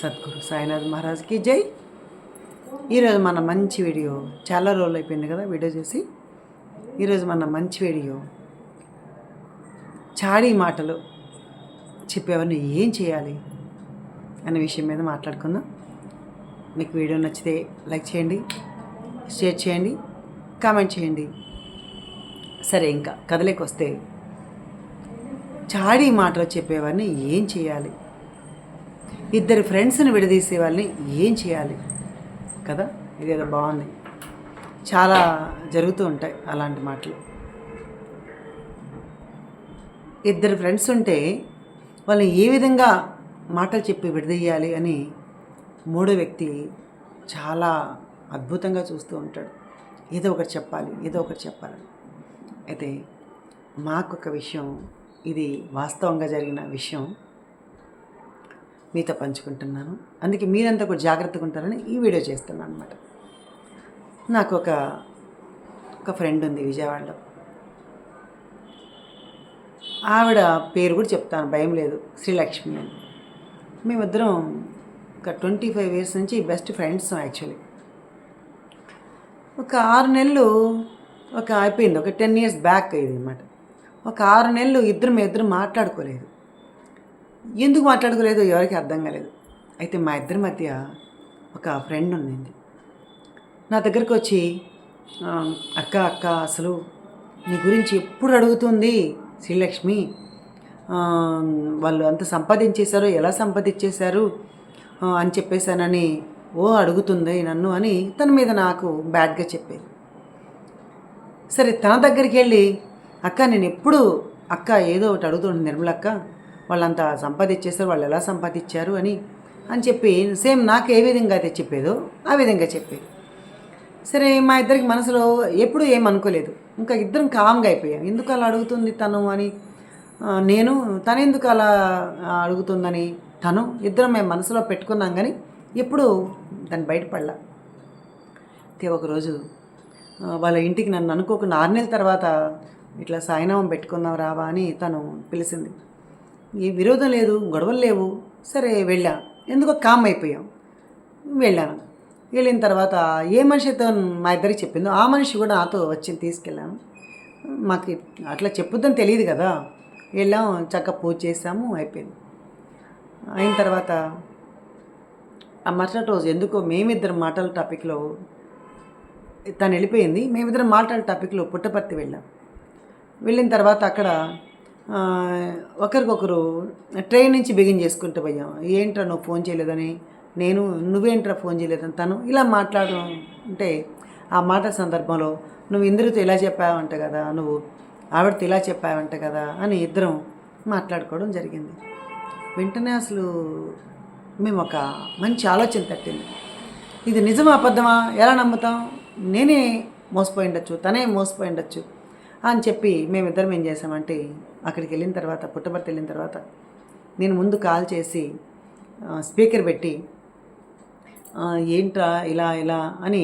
సద్గురు సాయినాథ్ మహారాజ్కి జై. ఈరోజు మన మంచి వీడియో చాలా రోజులు అయిపోయింది కదా వీడియో చేసి. ఈరోజు మన మంచి వీడియో చాడీ మాటలు చెప్పేవారిని ఏం చేయాలి అనే విషయం మీద మాట్లాడుకుందాం. మీకు వీడియో నచ్చితే లైక్ చేయండి షేర్ చేయండి కామెంట్ చేయండి. సరే ఇంకా కథలోకి వస్తే చాడీ మాటలు చెప్పేవారిని ఏం చేయాలి? ఇద్దరు ఫ్రెండ్స్ని విడదీసే వాళ్ళని ఏం చేయాలి? కదా? ఇదేదో బాగుంది. చాలా జరుగుతూ ఉంటాయి అలాంటి మాటలు. ఇద్దరు ఫ్రెండ్స్ ఉంటే వాళ్ళని ఏ విధంగా మాటలు చెప్పి విడదీయాలి అని మూడో వ్యక్తి చాలా అద్భుతంగా చూస్తూ ఉంటాడు. ఏదో ఒకటి చెప్పాలి ఏదో ఒకటి చెప్పాలి అయితే మాకు ఒక విషయం ఇది వాస్తవంగా జరిగిన విషయం. మీతో పంచుకుంటున్నాను. అందుకే మీరంతా కూడా జాగ్రత్తగా ఉంటారని ఈ వీడియో చేస్తున్నాను అనమాట నాకు ఒక ఒక ఫ్రెండ్ ఉంది విజయవాడలో. ఆవిడ పేరు కూడా చెప్తాను భయం లేదు. శ్రీలక్ష్మి అని. మేమిద్దరం ఒక ట్వంటీ ఫైవ్ ఇయర్స్ నుంచి బెస్ట్ ఫ్రెండ్స్ యాక్చువల్లీ. ఒక ఆరు నెలలు ఒక అయిపోయింది ఒక టెన్ ఇయర్స్ బ్యాక్ ఇది అనమాట ఒక ఆరు నెలలు ఇద్దరు మేము ఇద్దరు మాట్లాడుకోలేదు. ఎందుకు మాట్లాడుకోలేదు ఎవరికి అర్థం కాలేదు. అయితే మా ఇద్దరి మధ్య ఒక ఫ్రెండ్ ఉండింది నా దగ్గరికి వచ్చి అక్క అక్క అసలు నీ గురించి ఎప్పుడు అడుగుతుంది శ్రీలక్ష్మి? వాళ్ళు అంత సంపాదించేశారో ఎలా సంపాదించేశారు? అని చెప్పేశానని ఓ అడుగుతుంది నన్ను అని తన మీద నాకు బ్యాడ్గా చెప్పేది. సరే తన దగ్గరికి వెళ్ళి అక్క నేను ఎప్పుడు అక్క ఏదో ఒకటి అడుగుతుంది నిర్మల అక్క వాళ్ళంతా సంపాదించేస్తారు వాళ్ళు ఎలా సంపాదించారు అని అని చెప్పి సేమ్ నాకు ఏ విధంగా అయితే చెప్పేదో ఆ విధంగా చెప్పేది. సరే మా ఇద్దరికి మనసులో ఎప్పుడు ఏమనుకోలేదు ఇంకా ఇద్దరం కామ్గా అయిపోయాం. ఎందుకు అలా అడుగుతుంది తను అని? నేను తను ఎందుకు అలా అడుగుతుందని? తను ఇద్దరం మేము మనసులో పెట్టుకున్నాం కానీ ఎప్పుడు దాన్ని బయటపడలా. అయితే ఒకరోజు వాళ్ళ ఇంటికి నన్ను అనుకోకుండా ఆరు నెలల తర్వాత ఇట్లా సాయినామం పెట్టుకుందాం రావా అని తను పిలిచింది. ఏ విరోధం లేదు గొడవలు లేవు. సరే వెళ్ళా. ఎందుకో కామ్ అయిపోయాం. వెళ్ళాను వెళ్ళిన తర్వాత ఏ మనిషితో మా ఇద్దరికి చెప్పిందో ఆ మనిషి కూడా నాతో వచ్చి తీసుకెళ్ళాను మాకు అట్లా చెప్పుద్దని తెలియదు కదా. వెళ్ళాం చక్కగా పూజ చేసాము అయిపోయింది. అయిన తర్వాత ఆ మరుసటి రోజు ఎందుకో మేమిద్దరం మాటల టాపిక్లో తను వెళ్ళిపోయింది. మేమిద్దరం మాటల టాపిక్లో పుట్టపర్తి వెళ్ళాం. వెళ్ళిన తర్వాత అక్కడ ఒకరికొకరు ట్రైన్ నుంచి బిగిన్ చేసుకుంటూ పోయాం ఏంట్రా నువ్వు ఫోన్ చేయలేదని? నేను నువ్వేంట్రా ఫోన్ చేయలేదని? తను ఇలా మాట్లాడడం అంటే ఆ మాట సందర్భంలో నువ్వు ఇందరితో ఇలా చెప్పావంట కదా నువ్వు ఆవిడతో ఇలా చెప్పావంట కదా అని ఇద్దరం మాట్లాడుకోవడం జరిగింది. వెంటనే అసలు మేము ఒక మంచి ఆలోచన తట్టింది. ఇది నిజమా అబద్ధమా? ఎలా నమ్ముతాం? నేనే మోసపోయి ఉండొచ్చు తనే మోసపోయి ఉండొచ్చు అని చెప్పి మేమిద్దరం ఏం చేసామంటే అక్కడికి వెళ్ళిన తర్వాత పుట్టబర్తి వెళ్ళిన తర్వాత నేను ముందు కాల్ చేసి స్పీకర్ పెట్టి ఏంట్రా ఇలా ఇలా అని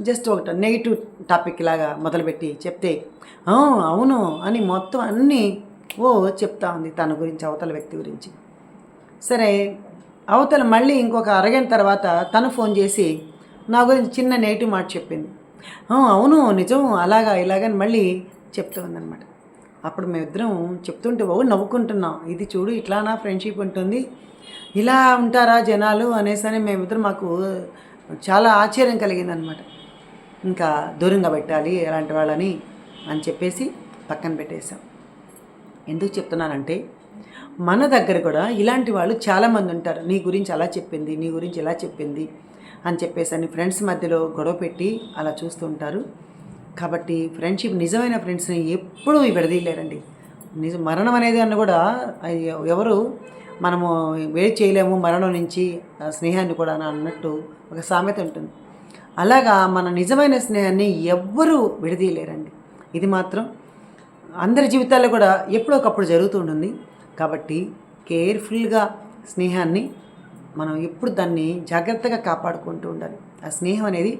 జస్ట్ ఒక నెగిటివ్ టాపిక్ లాగా మొదలుపెట్టి చెప్తే అవును అని మొత్తం అన్నీ ఓ చెప్తా ఉంది తన గురించి అవతల వ్యక్తి గురించి. సరే అవతల మళ్ళీ ఇంకొక అరగంట తర్వాత తను ఫోన్ చేసి నా గురించి చిన్న నెగిటివ్ మాట చెప్పింది. అవును నిజం అలాగా ఇలాగని మళ్ళీ చెప్తూ ఉందన్నమాట. అప్పుడు మేమిద్దరం చెప్తుంటే ఓ నవ్వుకుంటున్నాం. ఇది చూడు ఇట్లా నా ఫ్రెండ్షిప్ ఉంటుంది. ఇలా ఉంటారా జనాలు? అనేసి అని మేమిద్దరం మాకు చాలా ఆశ్చర్యం కలిగిందనమాట. ఇంకా దూరంగా పెట్టాలి అలాంటి వాళ్ళని అని చెప్పేసి పక్కన పెట్టేశాం. ఎందుకు చెప్తున్నానంటే మన దగ్గర కూడా ఇలాంటి వాళ్ళు చాలామంది ఉంటారు. నీ గురించి అలా చెప్పింది నీ గురించి ఇలా చెప్పింది అని చెప్పేసి అని ఫ్రెండ్స్ మధ్యలో గొడవ పెట్టి అలా చూస్తూ ఉంటారు. కాబట్టి ఫ్రెండ్షిప్ నిజమైన ఫ్రెండ్స్ని ఎప్పుడూ విడదీయలేరండి. నిజ మరణం అనేది అన్న కూడా ఎవరు మనము వేడి చేయలేము మరణం నుంచి ఆ స్నేహాన్ని కూడా అని అన్నట్టు ఒక సామెత ఉంటుంది. అలాగా మన నిజమైన స్నేహాన్ని ఎవ్వరూ విడదీయలేరండి. ఇది మాత్రం అందరి జీవితాల్లో కూడా ఎప్పుడో ఒకప్పుడు జరుగుతూ ఉంటుంది. కాబట్టి కేర్ఫుల్గా స్నేహాన్ని మనం ఎప్పుడు దాన్ని జాగ్రత్తగా కాపాడుకుంటూ ఉండాలి. ఆ స్నేహం అనేది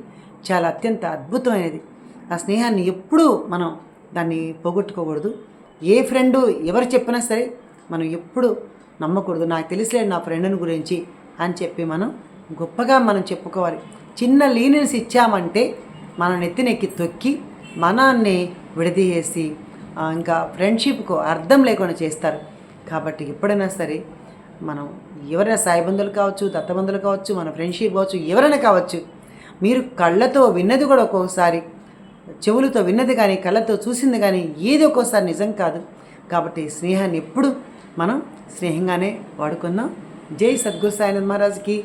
చాలా అత్యంత అద్భుతమైనది. ఆ స్నేహాన్ని ఎప్పుడూ మనం దాన్ని పోగొట్టుకోకూడదు. ఏ ఫ్రెండు ఎవరు చెప్పినా సరే మనం ఎప్పుడు నమ్మకూడదు. నాకు తెలిసే నా ఫ్రెండ్ని గురించి అని చెప్పి మనం గొప్పగా మనం చెప్పుకోవాలి. చిన్న లీనియన్స్ ఇచ్చామంటే మన నెత్తినెక్కి తొక్కి మనాన్ని విడదీయేసి ఇంకా ఫ్రెండ్షిప్కు అర్థం లేకుండా చేస్తారు. కాబట్టి ఎప్పుడైనా సరే మనం ఎవరైనా సాయిబంధులు కావచ్చు దత్తబంధులు కావచ్చు మన ఫ్రెండ్షిప్ కావచ్చు ఎవరైనా కావచ్చు మీరు కళ్ళతో విన్నది కూడా ఒక్కొక్కసారి చెవులతో విన్నది కానీ కళ్ళతో చూసింది కానీ ఏది ఒక్కోసారి నిజం కాదు. కాబట్టి స్నేహాన్ని ఎప్పుడు మనం స్నేహంగానే వాడుకుందాం. జై సద్గురు సాయినాథ్ మహారాజ్కి.